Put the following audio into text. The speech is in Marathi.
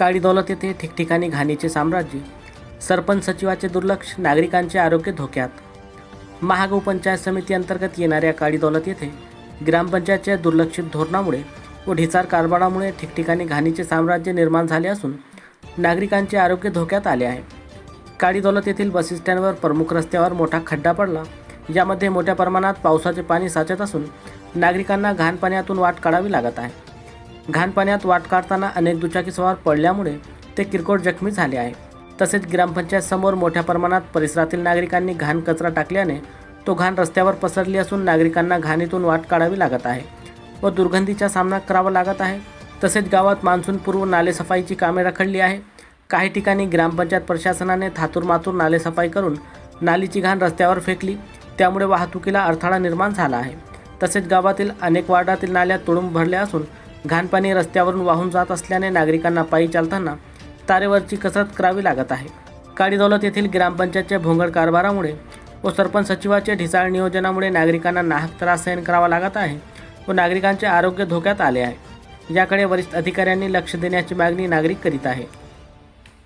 काळी दौलत येथे ठिकठिकाणी घाणीचे साम्राज्य सरपंच सचिवाचे दुर्लक्ष नागरिकांचे आरोग्य धोक्यात. महागाव पंचायत समिती अंतर्गत येणाऱ्या काळी दौलत येथे ग्रामपंचायतच्या दुर्लक्षित धोरणामुळे व ढिचार कारभारामुळे ठिकठिकाणी घाणीचे साम्राज्य निर्माण झाले असून नागरिकांचे आरोग्य धोक्यात आले आहे. काळी दौलत येथील बस स्टँडवर प्रमुख रस्त्यावर मोठा खड्डा पडला यामध्ये मोठ्या प्रमाणात पावसाचे पाणी साचत असून नागरिकांना घाण पाण्यातून वाट काढावी लागत आहे. घाण पाण्यात वाट काढताना अनेक दुचाकी सवार पडल्यामुळे ते किरकोळ जखमी झाले आहे तसेच ग्रामपंचायत समोर मोठ्या प्रमाणात परिसरातील नागरिकांनी घाण कचरा टाकल्याने तो घाण रस्त्यावर पसरली असून नागरिकांना घाणीतून वाट काढावी लागत आहे व दुर्गंधीचा सामना करावा लागत आहे. तसेच गावात मान्सूनपूर्व नालेसफाईची कामे रखडली आहे. काही ठिकाणी ग्रामपंचायत प्रशासनाने थातूरमातूर नालेसफाई करून नालीची घाण रस्त्यावर फेकली. त्यामुळे वाहतुकीला अडथळा निर्माण झाला आहे. तसेच गावातील अनेक वार्डातील नाल्या तुडूंब भरल्या असून घाणपाणी रस्त्यावरून वाहून जात असल्याने नागरिकांना पायी चालताना तारेवरची कसरत करावी लागत आहे. काळी दौलत येथील ग्रामपंचायतच्या भोंगड कारभारामुळे व सरपंच सचिवाच्या ढिसाळ नियोजनामुळे नागरिकांना नाहक त्रास सहन करावा लागत आहे व नागरिकांचे आरोग्य धोक्यात आले आहे. याकडे वरिष्ठ अधिकाऱ्यांनी लक्ष देण्याची मागणी नागरिक करीत आहे.